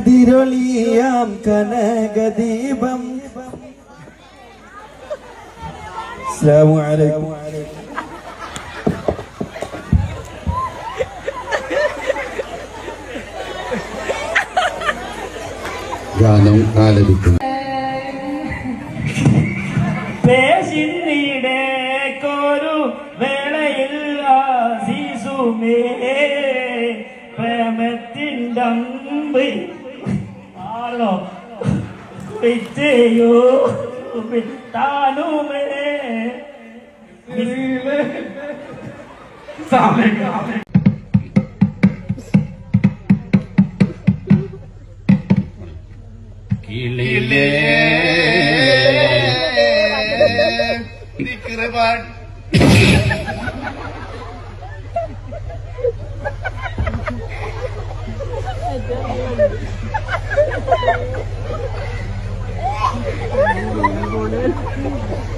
கதிரொலியாம் கனகதீபம் അസ്സലാമു അലൈക്കും ഗാനം ആലപിക്കും. പേശിന്നിടേക്കൊരു വേളയിൽ ആശീസുമേ പ്രേമത്തിന്റെ അമ്പ് ആണോ? വിജയോ താനുമേ नीले साले किले दिखरे बाट Thank.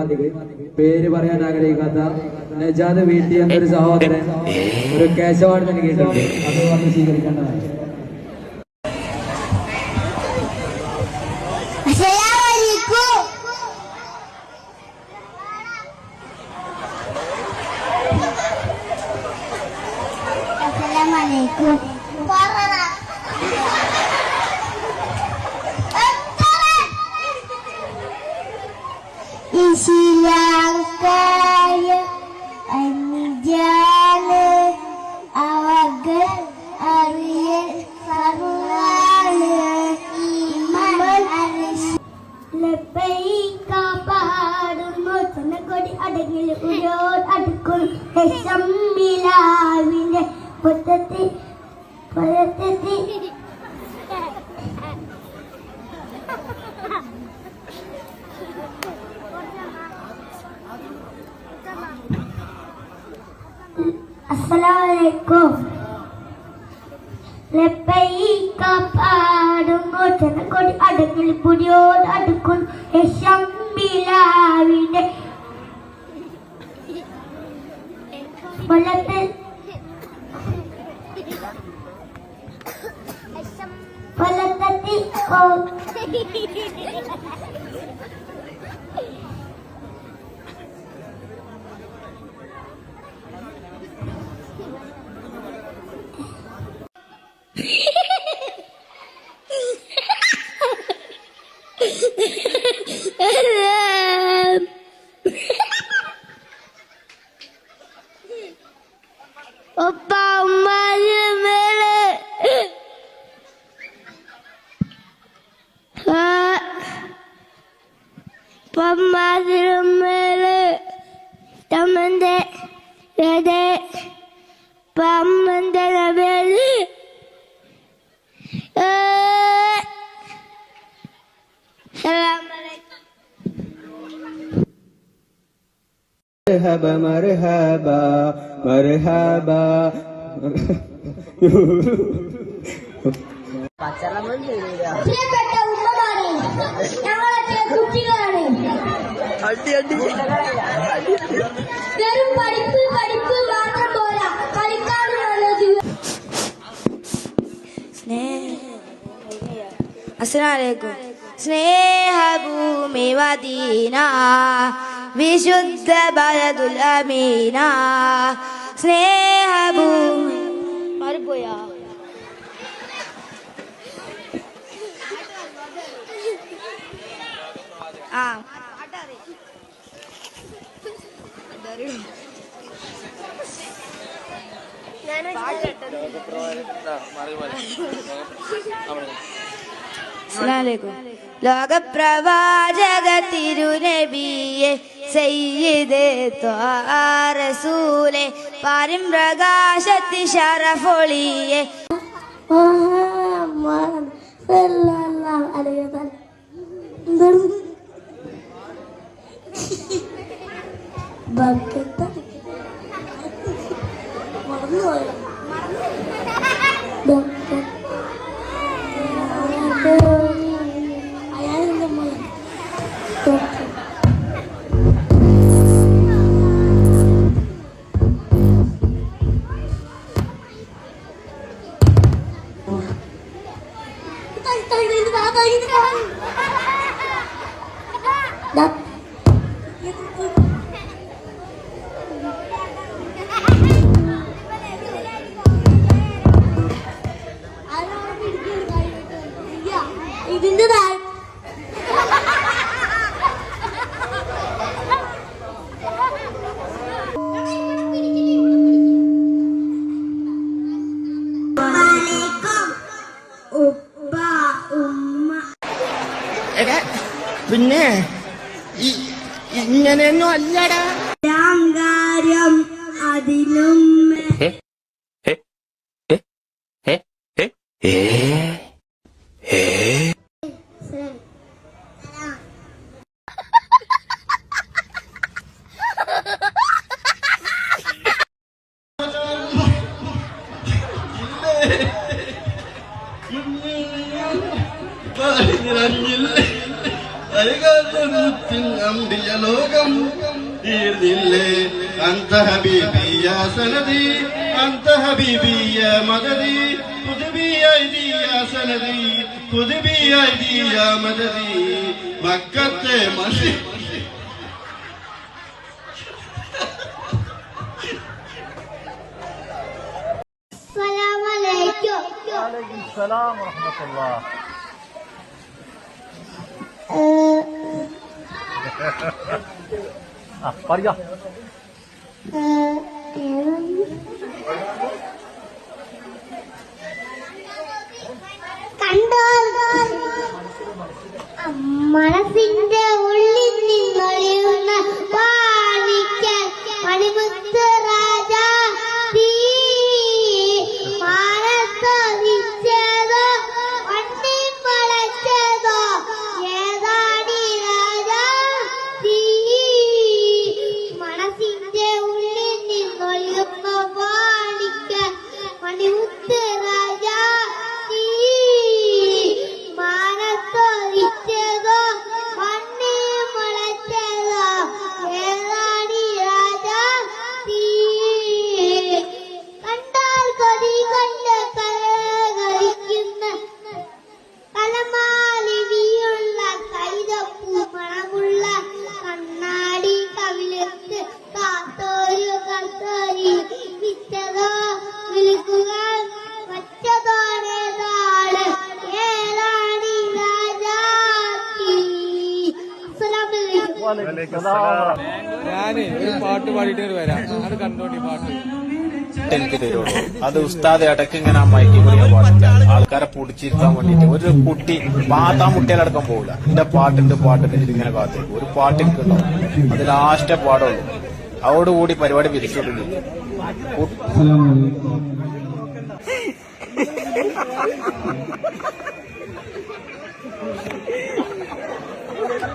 ഷാമിലൻ പേര് പറയാൻ ആഗ്രഹിക്കാത്ത നജാദ് വീട്ടി എന്നൊരു സഹോദരൻ ഒരു കേശവാട് നൽകിയിട്ടുണ്ട് അത് വന്ന് സ്വീകരിക്കേണ്ടതാണ് അസ്സലാമലൈക്കും അസ്സലാമലൈക്കും പറ ഇശിലാക്കായ അഞ്ചാണ് അവകൾ അറിയൽ സർവാണ് പാടുന്നു ചനക്കൊടി അടങ്ങിൽ ഉരോട് അടുക്കും. ഹെസമ്മിലാവിന്റെ പൊത്തത്തി പൊത്തത്തി അസ്സലാമലൈക്കും. ലബൈക പാടുന്നു കൊടി അടങ്ങിൽ പുരിയോട് അടുക്കും ഹെസമ്മിലാവിന്റെ പൊത്തത്തി പൊത്തത്തി ഓ. Rede Bamın denebeli ee, Merhaba, merhaba, merhaba. పచ్చల మంది அடி அடி பெரும் படிப்பு അസ്സലാമലൈക്കും സ്നേഹഭൂമി മദീന വിശുദ്ധ ബലതുൽ അമീന സ്നേഹഭൂമി മാറിപ്പോയാ ആ അസ്സലാമലൈക്കും ലോകപ്രവാചക തിരുനബിയെ സയ്യിദ് റസൂലെ പാരും പ്രകാശത്തി ഷറഫൊളിയെ Tayo dito na, tayo dito na. Dap. പിന്നെ ഇങ്ങനെയൊന്നും അല്ലടാ. അതിലും مددي أنت حبيبي يا سندي أنت حبيبي آئی مددي. خذ بيدي يا سندي خذ بيدي يا مددي. مكة مشي السلام عليكم. وعليكم السلام ورحمة الله. Ha ha ha. സലാമലൈക്കും കണ്ടോ മനസ്സിന്റെ ഉള്ളിൽ നിന്നൊഴിയുന്ന പാണിക്കൽ മണിമുത്ത് അത് ഉസ്താദ് ഇടയ്ക്ക് ഇങ്ങനെ മയക്കി കുറിയ പാട്ടില്ല ആൾക്കാരെ പൊടിച്ചിരുത്താൻ വേണ്ടിട്ട് ഒരു കുട്ടി പാത്താ മുട്ടയിലടക്കം പോകില്ല എന്റെ പാട്ടിന്റെ പാട്ടിന്റെ ഇങ്ങനെ കാത്തു ഒരു പാട്ട് എനിക്കുണ്ടാവും. അത് ലാസ്റ്റ് പാടുള്ളൂ. അതോടുകൂടി പരിപാടി പിരിച്ചിട്ടുണ്ട് Thank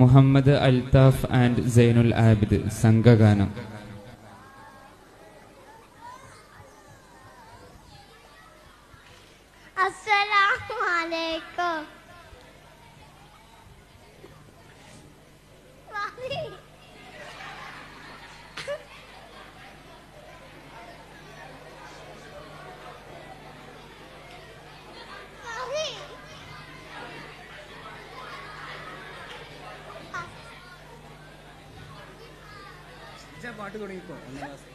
മുഹമ്മദ് അൽതാഫ് ആൻഡ് സൈനുൽ ആബിദ് സംഘഗാനം. പാട്ട് തുടങ്ങിക്കോ. ഒന്നാം ക്ലാസ്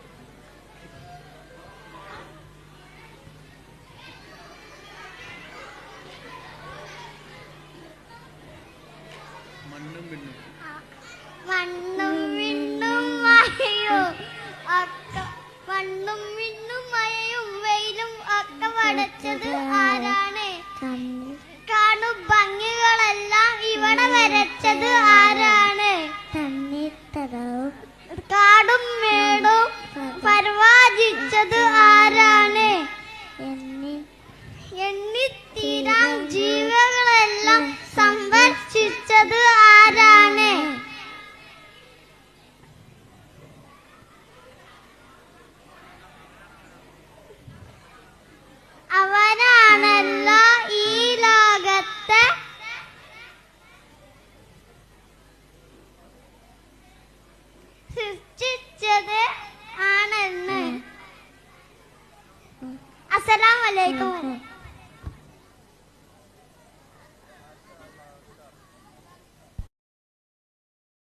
相変。